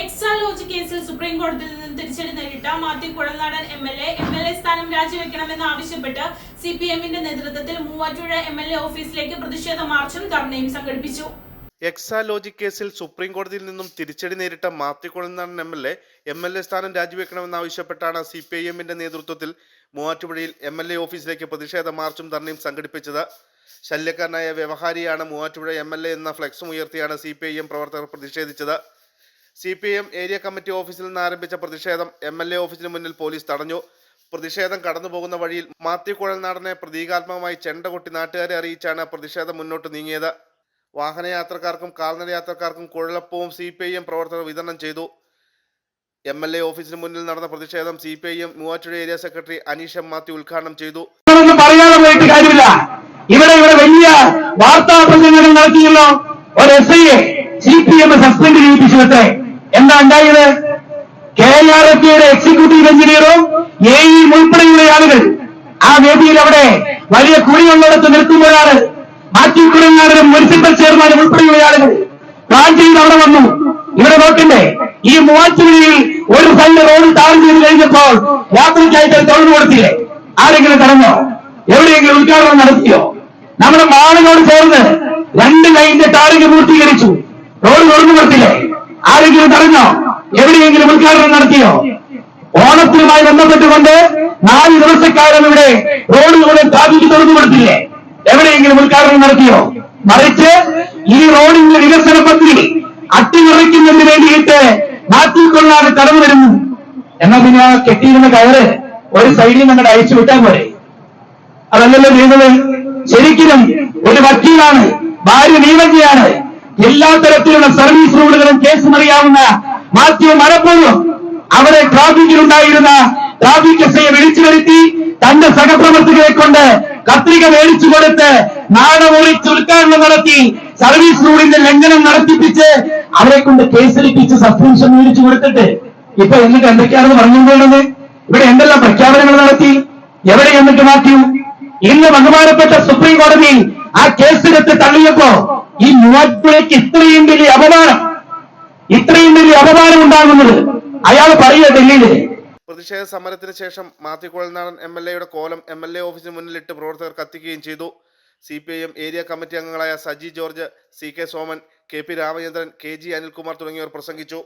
എക്സാലോജി കേസിൽ സുപ്രീം കോടതിയിൽ നിന്ന് തിരിച്ചടി നേരിട്ട Mathew Kuzhalnadan M L A M L A സ്ഥാനം രാജിവെക്കണമെന്ന് ആവശ്യപ്പെട്ട് സി പി എമ്മിന്റെ നേതൃത്വത്തിൽ മൂവാറ്റുപുഴ എം എൽ എ ഓഫീസിലേക്ക് പ്രതിഷേധ മാർച്ചും ധർണയും സംഘടിപ്പിച്ചു. എക്സാലോജി കേസിൽ സുപ്രീം കോടതിയിൽ നിന്നും തിരിച്ചടി നേരിട്ട Mathew Kuzhalnadan M L A M L A സ്ഥാനം രാജിവെക്കണമെന്നാവശ്യപ്പെട്ടാണ് സി പി ഐ എമ്മിന്റെ നേതൃത്വത്തിൽ മൂവാറ്റുപുഴയിൽ എം എൽ എ ഓഫീസിലേക്ക് പ്രതിഷേധ മാർച്ചും ധർണയും സംഘടിപ്പിച്ചത്. ശല്യക്കാരനായ വ്യവഹാരിയാണ് മൂവാറ്റുപുഴ എം എൽ എ എന്ന ഫ്ലെക്സും ഉയർത്തിയാണ് സി പി ഐ എം പ്രവർത്തകർ പ്രതിഷേധിച്ചത്. C P M area committee ഓഫീസിൽ നിന്ന് ആരംഭിച്ച പ്രതിഷേധം എം എൽ എ ഓഫീസിന് മുന്നിൽ പോലീസ് തടഞ്ഞു. പ്രതിഷേധം കടന്നുപോകുന്ന വഴിയിൽ മാത്യു കുഴൽനാടനെ പ്രതീകാത്മകമായി ചെണ്ട കൊട്ടി നാട്ടുകാരെ അറിയിച്ചാണ് പ്രതിഷേധം മുന്നോട്ട് നീങ്ങിയത്. വാഹനയാത്രക്കാർക്കും കാൽനട യാത്രക്കാർക്കും കുഴലപ്പവും സി പി ഐ എം പ്രവർത്തകർ വിതരണം ചെയ്തു. എം എൽ എ ഓഫീസിന് മുന്നിൽ നടന്ന പ്രതിഷേധം C P I M Muvattupuzha area secretary Aneesh M Mathew ഉദ്ഘാടനം ചെയ്തു. പോയിട്ട് കാര്യമില്ല. ഇവിടെ ഇവിടെ വലിയ വാർത്താ പ്രചരണങ്ങൾ നടത്തിയല്ലോ. ഒരു S C P M suspend ചെയ്യിപ്പിച്ചു എന്താ ഉണ്ടായത്? കെ ആർ എഫ് യുടെ എക്സിക്യൂട്ടീവ് എഞ്ചിനീയറും എ ഇ ഉൾപ്പെടെയുള്ള ആളുകൾ ആ വേദിയിൽ അവിടെ വലിയ കുഴിയുള്ളിടത്ത് നിൽക്കുമ്പോഴാണ് മാറ്റി കുരങ്ങാടനും മുനിസിപ്പൽ ചെയർമാനും ഉൾപ്പെടെയുള്ള ആളുകൾ പ്ലാൻ അവിടെ വന്നു. ഇവിടെ നോക്കണ്ടേ ഈ മൂവാറ്റുപുഴയിൽ ഒരു സൈഡ് റോഡ് ടാർ ചെയ്ത് കഴിഞ്ഞപ്പോൾ യാത്രയ്ക്കായിട്ട് തൊഴിൽ കൊടുത്തില്ലേ? ആരെങ്കിലും കടന്നോ എവിടെയെങ്കിലും ഉദ്ഘാടനം നടത്തിയോ? നമ്മുടെ മാളിനോട് ചേർന്ന് രണ്ട് ലൈനിന്റെ ടാറിങ് പൂർത്തീകരിച്ചു. റോഡ് തുറന്നു കൊടുത്തില്ലേ? ആരെങ്കിലും പറഞ്ഞോ? എവിടെയെങ്കിലും ഉദ്ഘാടനം നടത്തിയോ? ഓണത്തിനുമായി ബന്ധപ്പെട്ടുകൊണ്ട് നാല് ദിവസക്കാലം ഇവിടെ റോഡുകളെ സ്ഥാപിച്ച് തുറന്നു കൊടുത്തില്ലേ? എവിടെയെങ്കിലും ഉദ്ഘാടനം നടത്തിയോ? മറിച്ച് ഈ റോഡിന്റെ വികസന പദ്ധതി അട്ടിമറിക്കുന്നതിന് വേണ്ടിയിട്ട് കൊള്ളാതെ കടന്നു വരുന്നു. എന്നാൽ പിന്നെ ആ കെട്ടിയിരുന്ന കയറ് ഒരു സൈഡിൽ നിങ്ങളുടെ അയച്ചു വിട്ടാൽ പോരെ. അതല്ലല്ലോ ചെയ്യുന്നത് ശരിക്കും ഒരു വക്കീലാണ് ഭാര്യ നീവഞ്ചിയാണ് എല്ലാ തരത്തിലുള്ള സർവീസ് റൂളുകളും കേസ് അറിയാവുന്ന മാത്യു മലപ്പുറം അവരെ ട്രാഫിക്കിൽ ഉണ്ടായിരുന്ന ട്രാഫിക് എസ് ഐയെ വിളിച്ചു വരുത്തി തന്റെ സഹപ്രവർത്തകരെ കൊണ്ട് കത്രിക മേടിച്ചു കൊടുത്ത് നാടമൊഴിച്ച് ഉദ്ഘാടനം നടത്തി സർവീസ് റൂളിന്റെ ലംഘനം നടത്തിപ്പിച്ച് അവരെ കൊണ്ട് കേസെടുപ്പിച്ച് സസ്പെൻഷൻ മേടിച്ചു കൊടുത്തിട്ട് ഇപ്പൊ എന്നിട്ട് എന്തൊക്കെയാണെന്ന് പറഞ്ഞുകൊണ്ടുള്ളത് ഇവിടെ എന്തെല്ലാം പ്രഖ്യാപനങ്ങൾ നടത്തി? എവിടെ എന്നിട്ട് മാറ്റി ഇന്ന് ബഹുമാനപ്പെട്ട സുപ്രീം കോടതി ആ കേസെടുത്ത് തള്ളിയപ്പോ ഈ യുവാക്കളേക്ക് ഇത്രയും വലിയ അപമാനം ഇത്രയും വലിയ അപമാനം ഉണ്ടാകുന്നത് അയാൾ പറയുക ഡൽഹിയിൽ. പ്രതിഷേധ സമരത്തിന് ശേഷം മാത്യു കുഴൽനാടൻ എം എൽ എയുടെ കോലം എം എൽ എ ഓഫീസിന് മുന്നിലിട്ട് പ്രവർത്തകർ കത്തിക്കുകയും ചെയ്തു. C P I M area committee അംഗങ്ങളായ Saji George C K Soman K P Ramachandran K G Anilkumar തുടങ്ങിയവർ പ്രസംഗിച്ചു.